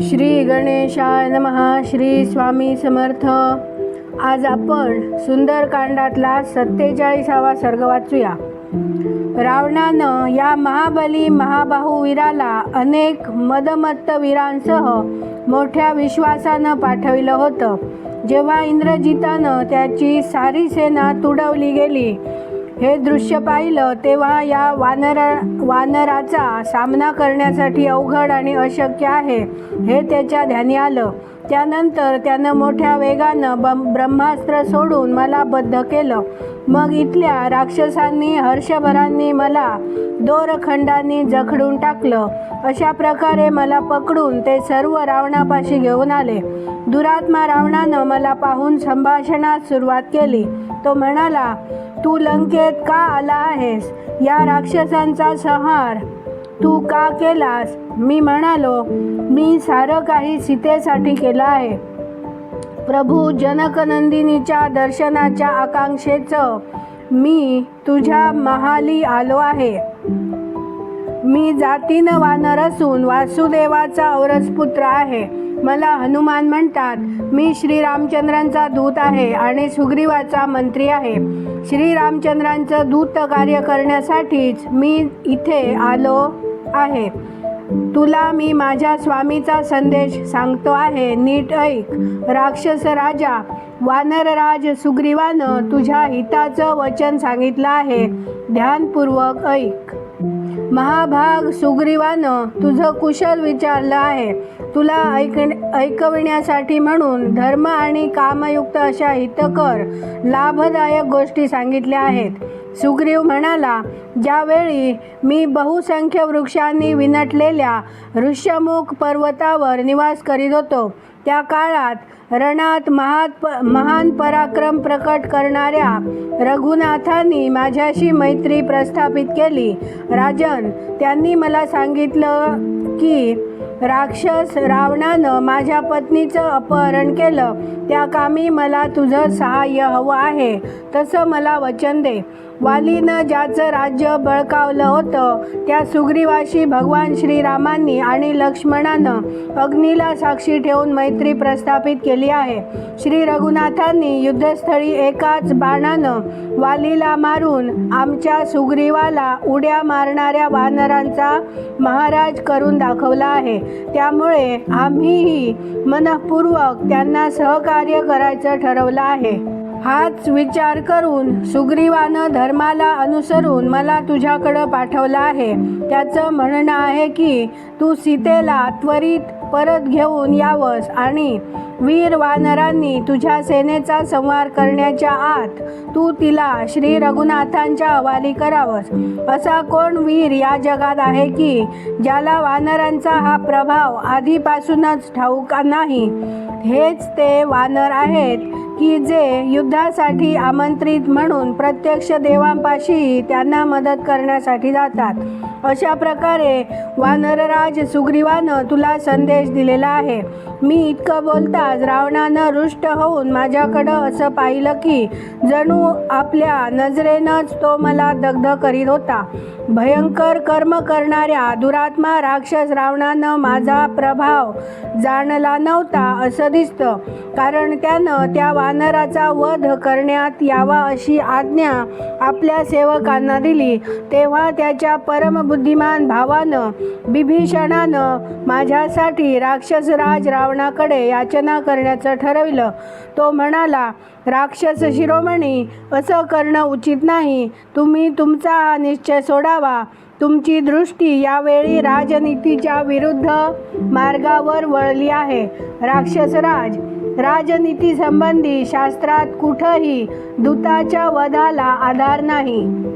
श्री गणेशाय नमहा श्री स्वामी समर्थ. आज आपण सुंदरकांडातला सत्तेचाळीसावा सर्ग वाचूया. रावणानं या महाबली महाबाहू वीराला अनेक मदमत्त वीरांसह मोठ्या विश्वासानं पाठविलं होतं. जेव्हा इंद्रजितानं त्याची सारी सेना तुडवली गेली हे दृश्य पाहिलं तेव्हा या वानरा वानराचा सामना करण्यासाठी अवघड आणि अशक्य आहे हे त्याच्या ध्यानी आलं. त्यानंतर त्यानं मोठ्या वेगानं ब ब्रह्मास्त्र सोडून मला बद्ध केलं. मग इथल्या राक्षसांनी हर्षभरांनी मला दोरखंडांनी जखडून टाकलं. अशा प्रकारे मला पकडून ते सर्व रावणापाशी घेऊन आले. दुरात्मा रावणानं मला पाहून संभाषणात सुरुवात केली. तो म्हणाला तू लंकेत का आला आहेस? या राक्षसांचा संहार तू का केलास? मी म्हणालो मी सारं काही सीतेसाठी केलं आहे. प्रभू जनकनंदिनीच्या दर्शनाच्या आकांक्षेचं मी तुझ्या महाली आलो आहे. मी जातीनं वानर असून वासुदेवाचा औरस पुत्र आहे. मला हनुमान म्हणतात मी श्रीरामचंद्रांचा दूत आहे आणि सुग्रीवाचा मंत्री आहे. श्रीरामचंद्रांचं दूत कार्य करण्यासाठीच मी इथे आलो. आहे तुला मी माझ्या स्वामीचा संदेश सांगतो आहे. नीट ऐक. राक्षस राजा वानरराज सुग्रीवानं तुझ्या हिताचं वचन सांगितलं आहे. ध्यानपूर्वक ऐक. महाभाग सुग्रीवानं तुझं कुशल विचारलं आहे. तुला ऐक ऐकविण्यासाठी म्हणून धर्म आणि कामयुक्त अशा हितकर लाभदायक गोष्टी सांगितल्या आहेत. सुग्रीव म्हणाला ज्यावेळी मी बहुसंख्य वृक्षांनी विनटलेल्या ऋष्यमुख पर्वतावर निवास करीत होतो त्या काळात रणात महात महान पराक्रम प्रकट करणाऱ्या रघुनाथांनी माझ्याशी मैत्री प्रस्थापित केली. राजन त्यांनी मला सांगितलं की राक्षस रावणानं माझ्या पत्नीचं अपहरण केलं. त्या कामी मला तुझं सहाय्य हवं आहे. तसं मला वचन दे. वालीनं ज्याचं राज्य बळकावलं होतं त्या सुग्रीवाशी भगवान श्रीरामांनी आणि लक्ष्मणानं अग्नीला साक्षी ठेवून मैत्री प्रस्थापित केली आहे. श्री रघुनाथांनी युद्धस्थळी एकाच बाणानं वालीला मारून आमच्या सुग्रीवाला उड्या मारणाऱ्या वानरांचा महाराज करून दाखवला आहे. त्यामुळे आम्हीही मनपूर्वक त्यांना सहकार्य करायचं ठरवलं आहे. हाच विचार करून सुग्रीवानं धर्माला अनुसरून मला तुझ्याकडं पाठवलं आहे. त्याचं म्हणणं आहे की तू सीतेला त्वरित परत घेऊन यावंस आणि वीर वानरांनी तुझ्या सेनेचा संवार करण्याच्या आत तू तिला श्री रघुनाथांच्या हवाली करावंस. असा कोण वीर या जगात आहे की ज्याला वानरांचा हा प्रभाव आधीपासूनच ठाऊक नाही? हेच ते वानर आहेत. की जे युद्धासाठी आमंत्रित म्हणून प्रत्यक्ष देवांपाशी त्यांना मदत करण्यासाठी जातात. अशा प्रकारे वानरराज सुग्रीवानं तुला संदेश दिलेला आहे. मी इतकं बोलताच रावणानं रुष्ट होऊन माझ्याकडं असं पाहिलं की जणू आपल्या नजरेनंच तो मला दग्ध करीत होता. भयंकर कर्म करणाऱ्या दुरात्मा राक्षस रावणानं माझा प्रभाव जाणला नव्हता असं दिसतं. कारण त्यानं त्या वानराचा वध करण्यात यावा अशी आज्ञा आपल्या सेवकांना दिली. तेव्हा त्याच्या बुद्धिमान भावानं बिभीषणानं माझ्यासाठी राक्षसराज रावणाकडे याचना करण्याचं ठरविलं. तो म्हणाला राक्षस शिरोमणी असं करणं उचित नाही. तुम्ही तुमचा हा निश्चय सोडावा. तुमची दृष्टी यावेळी राजनीतीच्या विरुद्ध मार्गावर वळली आहे. राक्षसराज राजनीती संबंधी शास्त्रात कुठंही दूताच्या वधाला आधार नाही.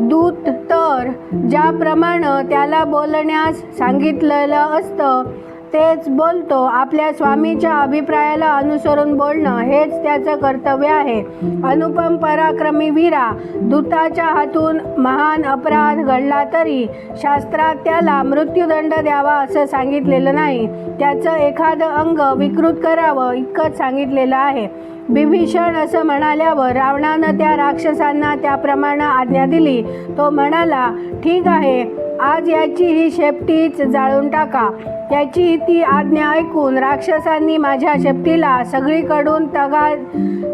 दूत तर ज्याप्रमाणे त्याला बोलण्यास सांगितलेलं असतं तेच बोलतो. आपल्या स्वामीच्या अभिप्रायाला अनुसरून बोलणं हेच त्याचं कर्तव्य आहे. अनुपम पराक्रमी वीरा दूताच्या हातून महान अपराध घडला तरी शास्त्रात त्याला मृत्यूदंड द्यावा असं सांगितलेलं नाही. त्याचं एखादं अंग विकृत करावं इतकंच सांगितलेलं आहे. बिभीषण असं म्हणाल्यावर रावणानं त्या राक्षसांना त्याप्रमाणे आज्ञा दिली. तो म्हणाला ठीक आहे. आज याची ही शेपटीच जाळून टाका. याची ती आज्ञा ऐकून राक्षसांनी माझ्या शेपटीला सगळीकडून तगा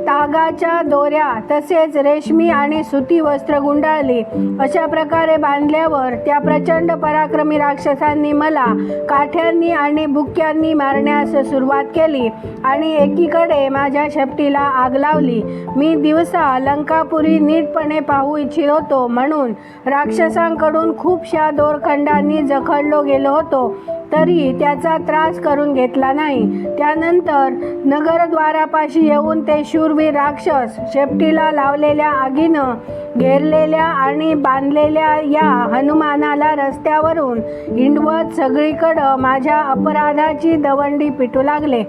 तागाच्या दोऱ्या तसेच रेशमी आणि सुती वस्त्र गुंडाळली. अशा प्रकारे बांधल्यावर त्या प्रचंड पराक्रमी राक्षसांनी मला काठ्यांनी आणि बुक्क्यांनी मारण्यास सुरुवात केली आणि एकीकडे माझ्या शेपटीला आग लावली. मी दिवसा लंकापुरी नीटपणे पाहू इच्छित होतो म्हणून राक्षसांकडून खूपशा दोरखंडांनी जखडलो गेलो होतो तरी त्याचा त्रास करून घेतला नाही. त्यानंतर नगरद्वारापाशी येऊन ते शूरवीर राक्षस शेपटीला लावलेल्या आगीनं घेरलेल्या आणि बांधलेल्या या हनुमानाला रस्त्यावरून हिंडवत सगळीकडं माझ्या अपराधाची दवंडी पिटू लागले.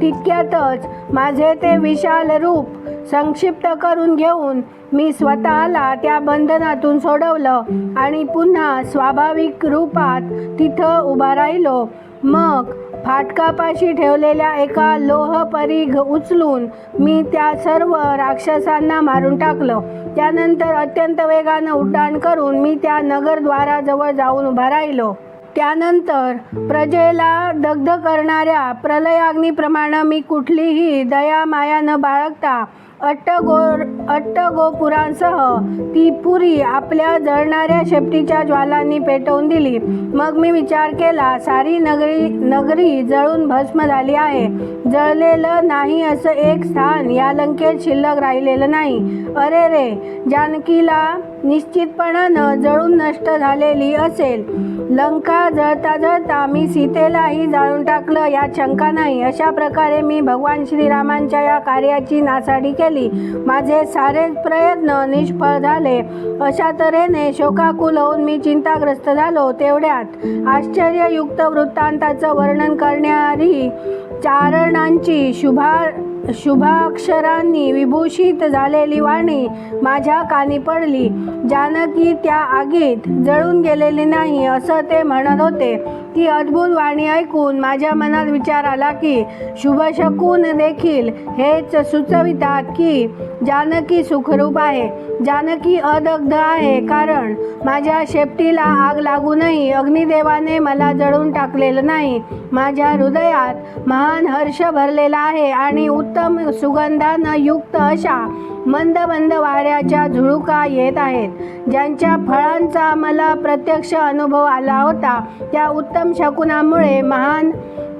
तितक्यातच माझे ते विशाल रूप संक्षिप्त करून घेऊन मी स्वतःला त्या बंधनातून सोडवलं आणि पुन्हा स्वाभाविक रूपात तिथं उभा राहिलो. मग फाटकापाशी ठेवलेल्या एका लोह परीघ उचलून मी त्या सर्व राक्षसांना मारून टाकलं. त्यानंतर अत्यंत वेगानं उड्डाण करून मी त्या नगरद्वाराजवळ जाऊन उभा राहिलो. त्यानंतर प्रजेला दग्ध करणाऱ्या प्रलयाग्नीप्रमाणे मी कुठलीही दया माया न बाळगता अट्टगोर अट्टगोपुरांसह ती पुरी आपल्या जळणाऱ्या शेपटीच्या ज्वालांनी पेटवून दिली. मग मी विचार केला सारी नगरी नगरी जळून भस्म झाली आहे. जळलेलं नाही असं एक स्थान या लंकेत शिल्लक राहिलेलं नाही. अरे रे जानकीला निश्चितपणानं जळून नष्ट झालेली असेल. लंका जळता जळता मी सीतेलाही जाळून टाकलं यात शंका नाही. अशा प्रकारे मी भगवान श्रीरामांच्या या कार्याची नासाडी केली. माझे सारे प्रयत्न निष्फळ झाले. अशा तऱ्हेने शोकाकुल होऊन मी चिंताग्रस्त झालो तेवढ्यात. आश्चर्ययुक्त वृत्तांताचं वर्णन करणारी चारणांची शुभा शुभाक्षरांनी विभूषित झालेली वाणी माझ्या कानी पडली. जानकी त्या आगीत जळून गेलेली नाही असं ते म्हणत होते. ती अद्भुत वाणी ऐकून माझ्या मनात विचार आला की शुभशकून देखील हेच सुचवितात की जानकी सुखरूप आहे. जानकी अदग्ध आहे कारण माझ्या शेपटीला आग लागूनही अग्निदेवाने मला जळून टाकलेलं नाही. माझ्या हृदयात महान हर्ष भरलेला आहे आणि उत्तम सुगंधानं युक्त अशा मंद मंद वाऱ्याच्या झुळुका येत आहेत. ज्यांच्या फळांचा मला प्रत्यक्ष अनुभव आला होता त्या उत्तम शकुनामुळे महान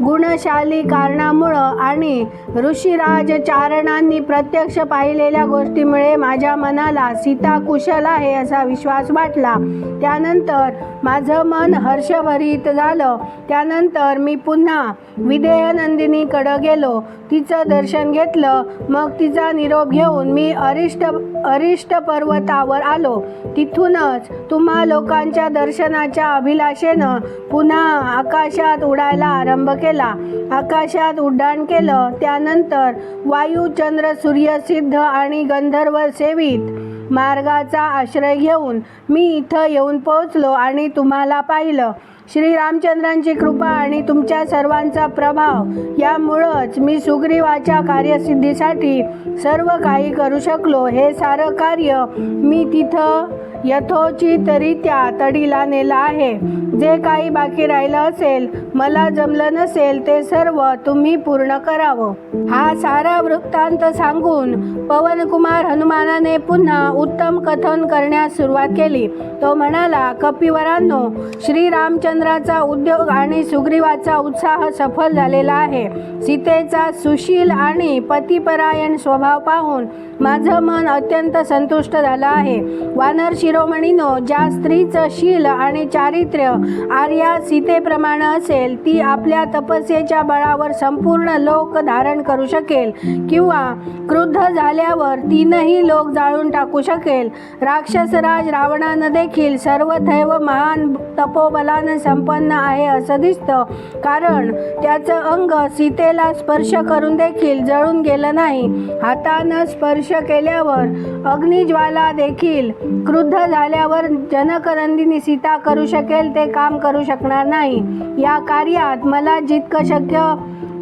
गुणशाली कारणामुळं आणि ऋषीराज चारणांनी प्रत्यक्ष पाहिलेल्या गोष्टीमुळे माझ्या मनाला सीता कुशल आहे असा विश्वास वाटला. त्यानंतर माझं मन हर्षभरित झालं. त्यानंतर मी पुन्हा विदेहनंदिनीकडं गेलो. तिचं दर्शन घेतलं. मग तिचा निरोप घेऊन मी अरिष्ट अरिष्ट पर्वतावर आलो. तिथूनच तुम्हा लोकांच्या दर्शनाच्या अभिलाषेनं पुन्हा आकाशात उडायला आरंभ केला. आकाशात उड्डाण केलं. त्यानंतर वायू चंद्र सूर्य सिद्ध आणि गंधर्व सेवित मार्गाचा आश्रय घेऊन मी इथं येऊन पोहोचलो आणि तुम्हाला पाहिलं. श्रीरामचंद्रांची कृपा आणि तुमच्या सर्वांचा प्रभाव यामुळंच मी सुग्रीवाच्या कार्यसिद्धीसाठी सर्व काही करू शकलो. हे सारं कार्य मी तिथं यथोचितरित्या तडीला नेलं आहे. जे काही बाकी राहिलं असेल मला जमलं नसेल ते सर्व तुम्ही पूर्ण करावं. हा सारा वृत्तांत सांगून पवनकुमार हनुमानाने पुन्हा उत्तम कथन करण्यास सुरुवात केली. तो म्हणाला कपिवरांनो श्रीरामचंद्राचा उद्योग आणि सुग्रीवाचा उत्साह सफल झालेला आहे. सीतेचा सुशील आणि पतिपरायण स्वभाव पाहून माझं मन अत्यंत संतुष्ट झालं आहे. वानर शिरोमणीनो ज्या स्त्रीचं शील आणि चारित्र्य आर्या सीतेप्रमाणे असेल ती आपल्या तपस्येच्या बळावर संपूर्ण लोक धारण करू शकेल किंवा क्रुद्ध झाल्यावर तीनही लोक जाळून टाकू शकेल. राक्षसराज रावणानं देखील सर्वथैव महान तपोबलानं संपन्न आहे असं दिसतं. कारण त्याचं अंग सीतेला स्पर्श करून देखील जळून गेलं नाही. हातानं स्पर्श केल्यावर अग्निज्वाला देखील क्रुद्ध झाल्यावर जनकनंदिनी सीता करू शकेल ते काम करू शकणार नाही. या कार्यात मला जितकं शक्य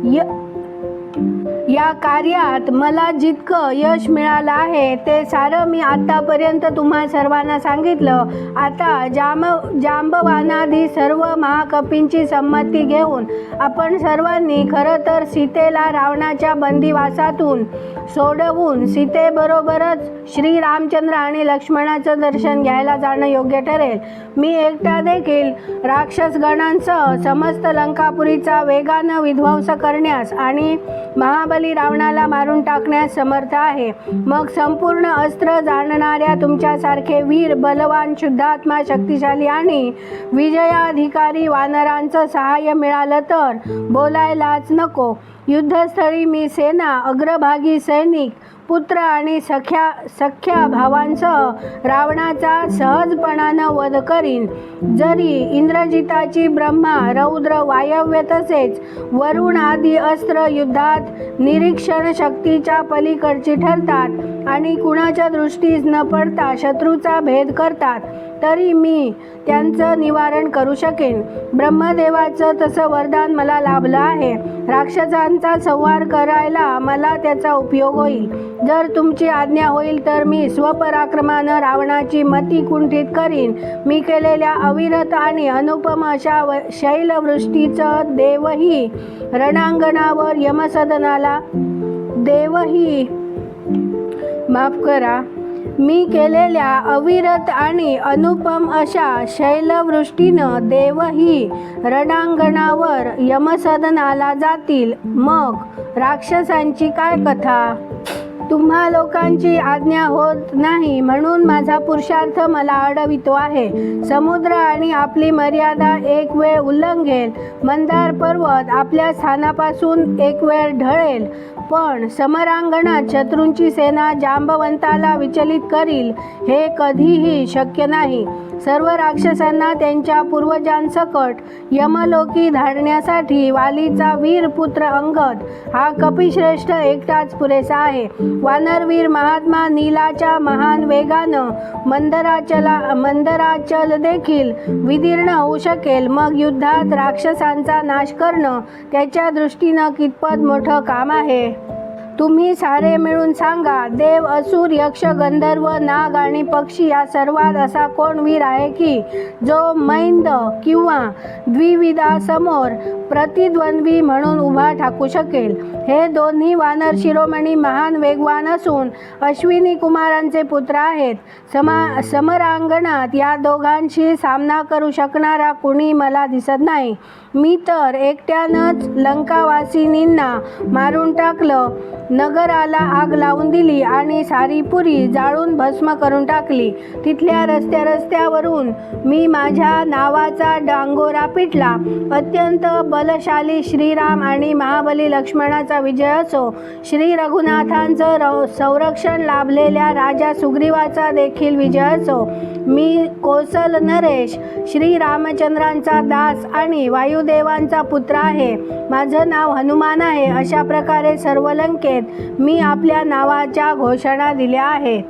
य या कार्यात मला जितकं यश मिळालं आहे ते सारं मी आतापर्यंत तुम्हा सर्वांना सांगितलं. आता जाम जांबवानादी सर्व महाकपींची संमती घेऊन आपण सर्वांनी खरं तर सीतेला रावणाच्या बंदिवासातून सोडवून सीतेबरोबरच श्री रामचंद्र आणि लक्ष्मणाचं दर्शन घ्यायला जाणं योग्य ठरेल. मी एकटा देखील राक्षसगणांसह समस्त लंकापुरीचा वेगानं विध्वंस करण्यास आणि महाबली रावणाला मारून टाकण्यास समर्थ आहे. मग संपूर्ण अस्त्र जाणणाऱ्या तुमच्यासारखे वीर बलवान शुद्धात्मा शक्तिशाली आणि विजयाधिकारी वानरांचं सहाय्य मिळालं तर बोलायलाच नको. युद्धस्थळी मी सेना अग्रभागी सैनिक पुत्र आणि सख्या सख्या भावांसह रावणाचा सहजपणानं वध करीन. जरी इंद्रजिताची ब्रह्मा रौद्र वायव्य तसेच वरुण आदी अस्त्र युद्धात निरीक्षण शक्तीच्या पलीकडची ठरतात आणि कुणाच्या दृष्टीस न पडता शत्रूचा भेद करतात तरी मी त्यांचं निवारण करू शकेन. ब्रह्मदेवाचं तसं वरदान मला लाभलं आहे. राक्षसांचा संवार करायला मला त्याचा उपयोग होईल. जर तुमची आज्ञा होईल तर मी स्वपराक्रमानं रावणाची मती कुंठित करीन. मी केलेल्या अविरत आणि अनुपम अशा व शैलवृष्टीचं देवही रणांगणावर यमसदनाला देवही माफ करा. मी केलेल्या अविरत आणि अनुपम अशा शैलवृष्टीनं देवही रणांगणावर यमसदनाला जातील. मग राक्षसांची काय कथा? तुम्हा लोकांची आज्ञा होत नाही म्हणून माझा पुरुषार्थ मला अडवितो आहे. समुद्र आणि आपली मर्यादा एक वेळ उल्लंघेल मंदार पर्वत आपल्या स्थानापासून एक वेळ ढळेल. पण समरांगणात शत्रूंची सेना जांबवंताला विचलित करील हे कधीही शक्य नाही. सर्व राक्षसांना त्यांच्या पूर्वजांसकट यमलोकी धाडण्यासाठी वालीचा वीर पुत्र अंगद हा कपिश्रेष्ठ एकटाच पुरेसा आहे. वानरवीर महात्मा नीलाच्या महान वेगानं मंदराचला मंदराचल देखील विदीर्ण होऊ शकेल. मग युद्धात राक्षसांचा नाश करणं त्याच्या दृष्टीनं कितपत मोठं काम आहे? तुम्ही सारे मिळून सांगा देव असुर यक्ष गंधर्व नाग आणि पक्षी या सर्वात असा कोण वीर आहे की जो मैंद किंवा द्विविधासमोर प्रतिद्वंद्वी म्हणून उभा ठाकू शकेल? हे दोन्ही वानर शिरोमणी महान वेगवान असून अश्विनी कुमारांचे पुत्र आहेत. समा समरांगणात या दोघांशी सामना करू शकणारा कुणी मला दिसत नाही. मी तर एकट्यानंच लंकावासिनींना मारून टाकलं. नगराला आग लावून दिली आणि सारी पुरी जाळून भस्म करून टाकली. तिथल्या रस्त्या रस्त्यावरून मी माझ्या नावाचा डांगोरा पिटला. अत्यंत बलशाली श्रीराम आणि महाबली लक्ष्मणाचा विजय असो. श्री रघुनाथांचं रौ संरक्षण लाभलेल्या राजा सुग्रीवाचा देखील विजय असो. मी कोसल नरेश श्री रामचंद्रांचा दास आणि वायुदेवांचा पुत्र आहे. माझं नाव हनुमान आहे अशा प्रकारे सर्व लंकेत मी आपल्या नावाच्या घोषणा दिल्या आहेत.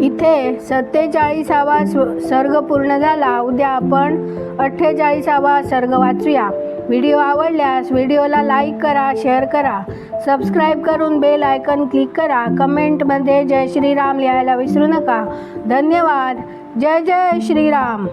इथे सत्तेचाळीसावा सर्ग पूर्ण झाला. उद्या आपण अठ्ठेचाळीसावा सर्ग वाचूया. व्हिडिओ आवडल्यास व्हिडिओला लाईक करा शेअर करा. सबस्क्राईब करून बेल आयकन क्लिक करा. कमेंटमध्ये जय श्रीराम लिहायला विसरू नका. धन्यवाद. जय जय श्रीराम.